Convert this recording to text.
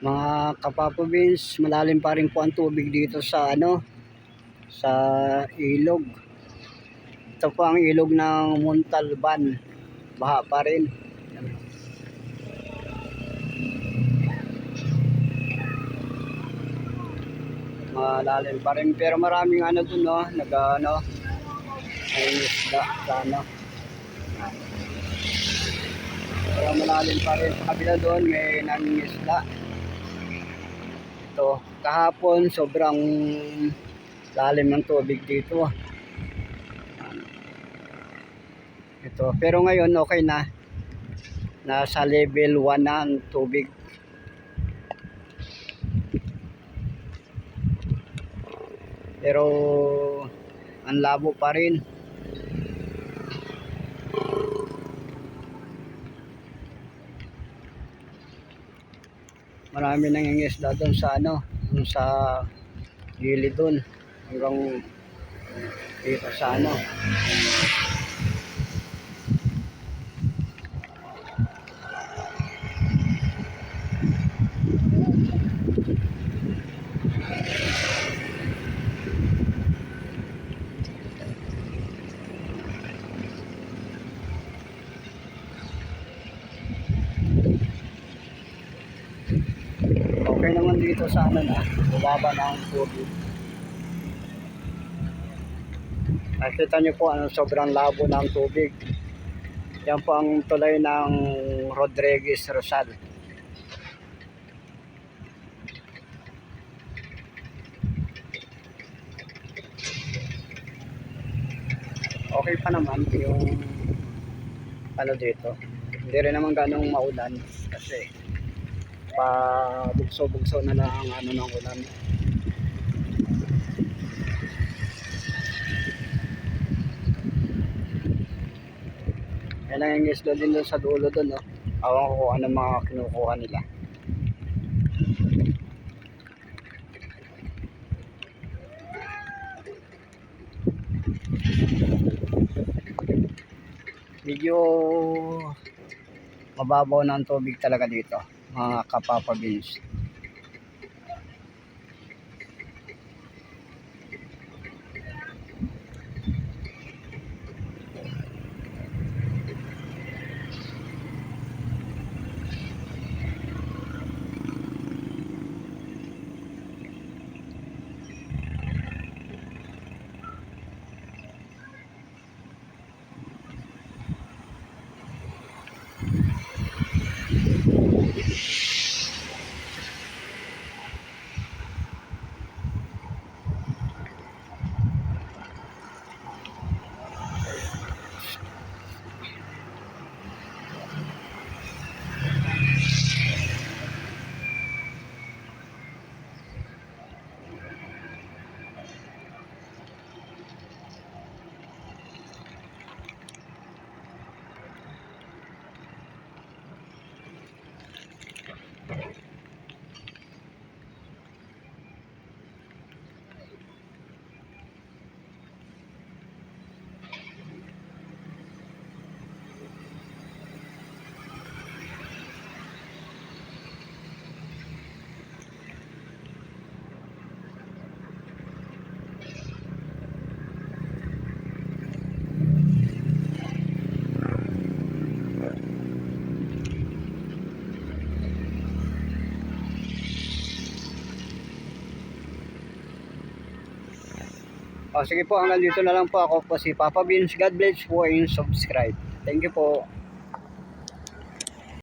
Mga kapapabins, malalim pa rin po ang tubig dito sa ano, sa ilog. Ito po ang ilog ng Montalban. Baha pa rin. Malalim pa rin. Pero maraming ano dun, no? Nag, ano, ay isda sa ano. Pero malalim pa rin. Sa kabila doon, may nangingisda. Ito, kahapon, sobrang lalim ng tubig dito. Ito, pero ngayon okay na. Nasa level 1 na ang tubig. Pero ang labo pa rin. Marami nangingisda doon sa ano, doon sa gilid doon. Hanggang dito sa ano. Okay naman dito sa ano na, bumaba na ang tubig. Nakita niyo po ano, sobrang labo ng tubig. Yan po ang tulay ng Rodriguez Rosal. Okay pa naman yung ano dito. Hindi rin naman ganong maulan kasi pa bugso-bugso na lang ang ano ng ulan. Yan ang isla din sa dulo doon, no? Awan ko ano mga kinukuha nila. Medyo mababaw ang tubig talaga dito, mga kapapa O sige po, hanggang dito na lang po ako po si Papa Beans. God bless po and subscribe. Thank you po.